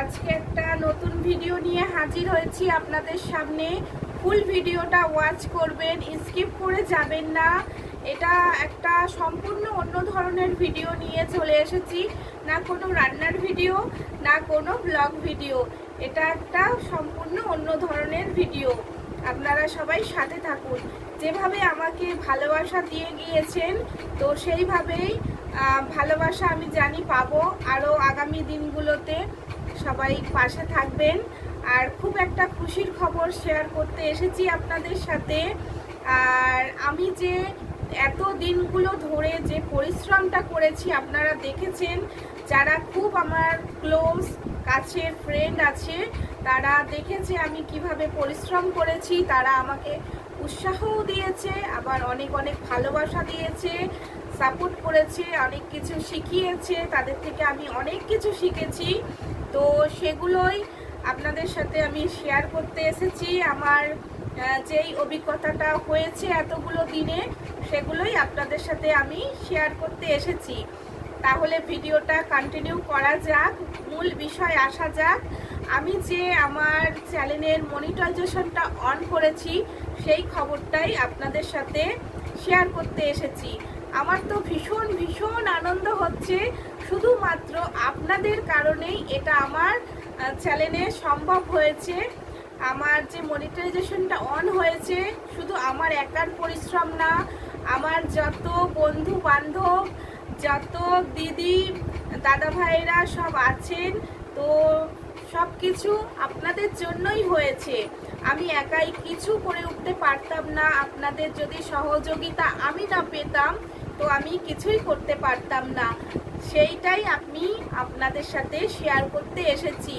আজকে একটা নতুন ভিডিও নিয়ে হাজির হয়েছি আপনাদের সামনে। ফুল ভিডিওটা ওয়াচ করবেন স্কিপ করে যাবেন না। এটা একটা সম্পূর্ণ অন্য ধরনের ভিডিও নিয়ে চলে এসেছি। না কোনো রান্নার ভিডিও না কোনো ব্লগ ভিডিও এটা একটা সম্পূর্ণ অন্য ধরনের ভিডিও আপনারা সবাই সাথে থাকুন। যেভাবে আমাকে ভালোবাসা দিয়ে গিয়েছেন, তো সেইভাবেই ভালোবাসা আমি জানি পাবো আরও আগামী দিনগুলোতে। সবাই পাশে থাকবেন। আর খুব একটা খুশির খবর শেয়ার করতে এসেছি আপনাদের সাথে। আর আমি যে এত দিনগুলো ধরে যে পরিশ্রমটা করেছি, আপনারা দেখেছেন, যারা খুব আমার ক্লোজ কাছের ফ্রেন্ড আছে, তারা দেখেছে আমি কীভাবে পরিশ্রম করেছি, তারা আমাকে উৎসাহও দিয়েছে, আবার অনেক অনেক ভালোবাসা দিয়েছে সাপোর্ট করেছে, অনেক কিছু শিখিয়েছে, তাদের থেকে আমি অনেক কিছু শিখেছি। তো সেগুলোই আপনাদের সাথে আমি শেয়ার করতে এসেছি। আমার যেই অভিজ্ঞতাটা হয়েছে এতগুলো দিনে, সেগুলোই আপনাদের সাথে আমি শেয়ার করতে এসেছি। তাহলে ভিডিওটা কন্টিনিউ করা যাক, মূল বিষয় আসা যাক। আমি যে আমার চ্যানেলের মনিটাইজেশনটা অন করেছি, সেই খবরটাই আপনাদের সাথে শেয়ার করতে এসেছি। আমার তো ভীষণ ভীষণ আনন্দ হচ্ছে, শুধুমাত্র আপনাদের কারণেই এটা আমার চ্যানেলে সম্ভব হয়েছে। আমার যে মনিটাইজেশনটা অন হয়েছে, শুধু আমার একার পরিশ্রম না, আমার যত বন্ধু বান্ধব যত দিদি দাদা ভাইরা সব আছেন, তো সব কিছু আপনাদের জন্যই হয়েছে। আমি একাই কিছু করে উঠতে পারতাম না, আপনাদের যদি সহযোগিতা আমি না পেতাম, তো আমি কিছুই করতে পারতাম না। সেইটাই আমি আপনাদের সাথে শেয়ার করতে এসেছি।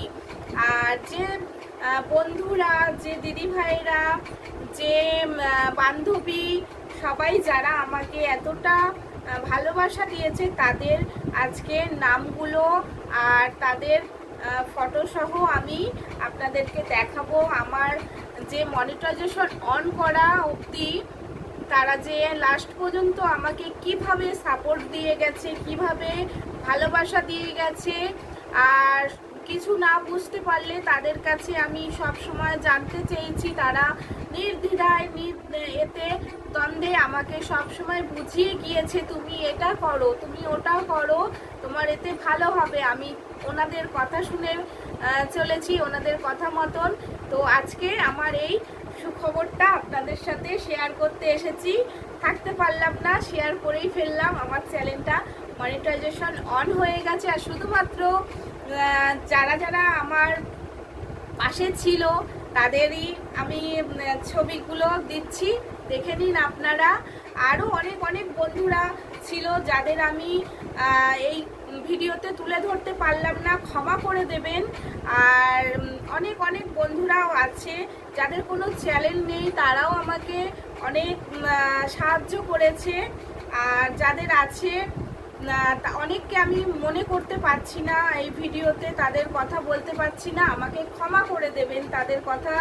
আর যে বন্ধুরা, যে দিদি ভাইরা যে বান্ধবী, সবাই যারা আমাকে এতটা ভালোবাসা দিয়েছে, তাদের আজকে নামগুলো আর তাদের ফটোসহ আমি আপনাদেরকে দেখাবো। আমার যে মনিটাইজেশন অন করা অবধি তারা যে লাস্ট পর্যন্ত আমাকে কীভাবে সাপোর্ট দিয়ে গেছে কীভাবে ভালোবাসা দিয়ে গেছে আর কিছু না বুঝতে পারলে তাদের কাছে আমি সব সময় জানতে চেয়েছি। তারা নির্দ্বিধায় নির এতে দ্বন্দ্বে আমাকে সব সময় বুঝিয়ে গিয়েছে, তুমি এটা করো, তুমি ওটা করো, তোমার এতে ভালো হবে। আমি ওনাদের কথা শুনে চলেছি ওনাদের কথা মতন। তো আজকে আমার এই সুখবরটা আপনাদের সাথে শেয়ার করতে এসেছি। থাকতে পারলাম না শেয়ার করেই ফেললাম। আমার চ্যানেলটা মনিটাইজেশন অন হয়ে গেছে, আর শুধুমাত্র যারা যারা আমার পাশে ছিল, তাদেরই আমি ছবিগুলো দিচ্ছি। দেখে নিন আপনারা। আরও অনেক অনেক বন্ধুরা ছিল যাদের আমি এই ভিডিওতে তুলে ধরতে পারলাম না। ক্ষমা করে দেবেন। আর অনেক অনেক বন্ধুরাও আছে যাদের কোনো চ্যানেল নেই, তারাও আমাকে অনেক সাহায্য করেছে। আর যাদের আছে অনেককে আমি মনে করতে পারছি না, এই ভিডিওতে তাদের কথা বলতে পারছি না, আমাকে ক্ষমা করে দেবেন তাদের কথা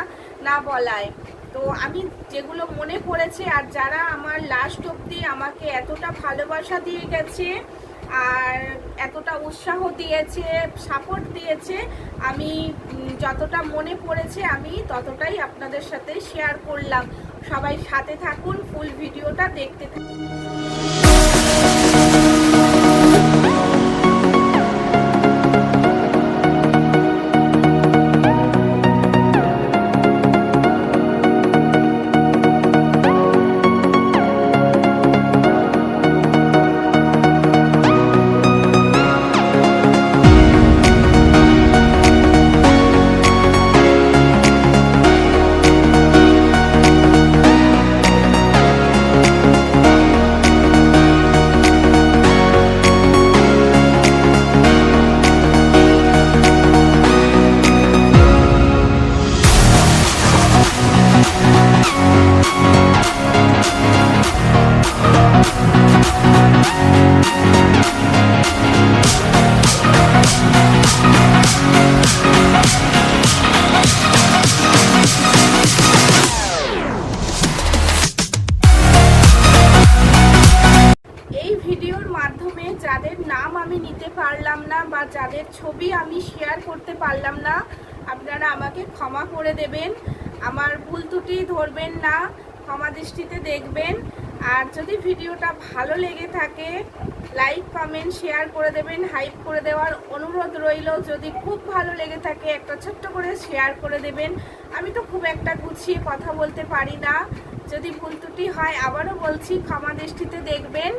না বলায়। তো আমি যেগুলো মনে পড়েছে আর যারা আমার লাস্ট অবধি আমাকে এতটা ভালোবাসা দিয়ে গেছে আর এতটা উৎসাহ দিয়েছে সাপোর্ট দিয়েছে, আমি যতটা মনে পড়েছে আমি ততটাই আপনাদের সাথে শেয়ার করলাম। সবাই সাথে থাকুন ফুল ভিডিওটা দেখতে থাকুন। পারলাম না বা যাদের ছবি আমি শেয়ার করতে পারলাম না, আপনারা আমাকে ক্ষমা করে দেবেন। আমার ভুল ধরবেন না, ক্ষমা দৃষ্টিতে দেখবেন। আর যদি ভিডিওটা ভালো লেগে থাকে, লাইক, কমেন্ট, শেয়ার করে দেবেন, হাইপ করে দেওয়ার অনুরোধ রইল। যদি খুব ভালো লেগে থাকে, একটা ছোট্ট করে শেয়ার করে দেবেন। আমি তো খুব একটা গুছিয়ে কথা বলতে পারি না। যদি ভুল ত্রুটি হয়, আবারও বলছি, ক্ষমা দৃষ্টিতে দেখবেন।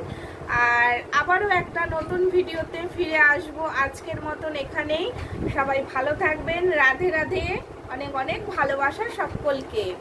আর আবারও একটা নতুন ভিডিওতে ফিরে আসব আজকের মতন এখানেই। সবাই ভালো থাকবেন। রাধে রাধে। অনেক অনেক ভালোবাসা সকলকে।